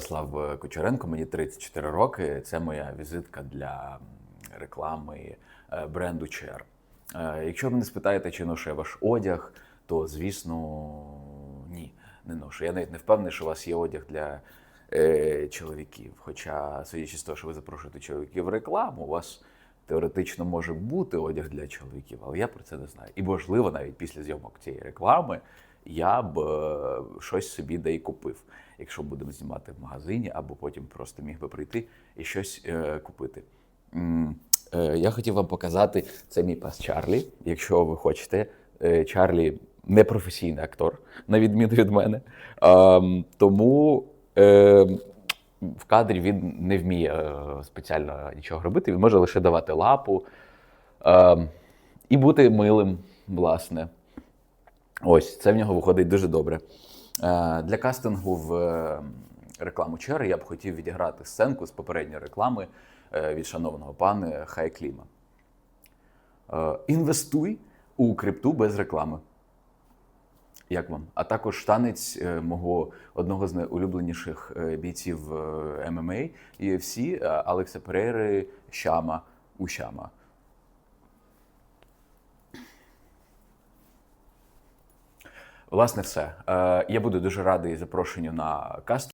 Ярослав Кучеренко, мені 34 роки. Це моя візитка для реклами е, бренду Чер. Е, Якщо ви мене спитаєте, чи ношу я ваш одяг, то звісно ні, не ношу. Я навіть не впевнений, що у вас є одяг для е, чоловіків. Хоча, судячи з того, що ви запрошуєте чоловіків в рекламу, у вас теоретично може бути одяг для чоловіків, але я про це не знаю. І можливо, навіть після зйомок цієї реклами я б е, щось собі де й купив, якщо будемо знімати в магазині, або потім просто міг би прийти і щось е, купити. Е, Я хотів вам показати це мій пас Чарлі. Якщо ви хочете, Чарлі не професійний актор, на відміну від мене. Ем, Тому в кадрі він не вміє спеціально нічого робити. Він може лише давати лапу ем, і бути милим, власне. Ось це в нього виходить дуже добре. Е, Для кастингу в е, рекламу Чери я б хотів відіграти сценку з попередньої реклами е, від шановного пана Хай Кліма. Інвестуй у крипту без реклами. Як вам? А також танець мого одного з найулюбленіших бійців ММА UFC е, Алекса Перейри Щама у Власне, все. Е, Я буду дуже радий запрошенню на кастинг.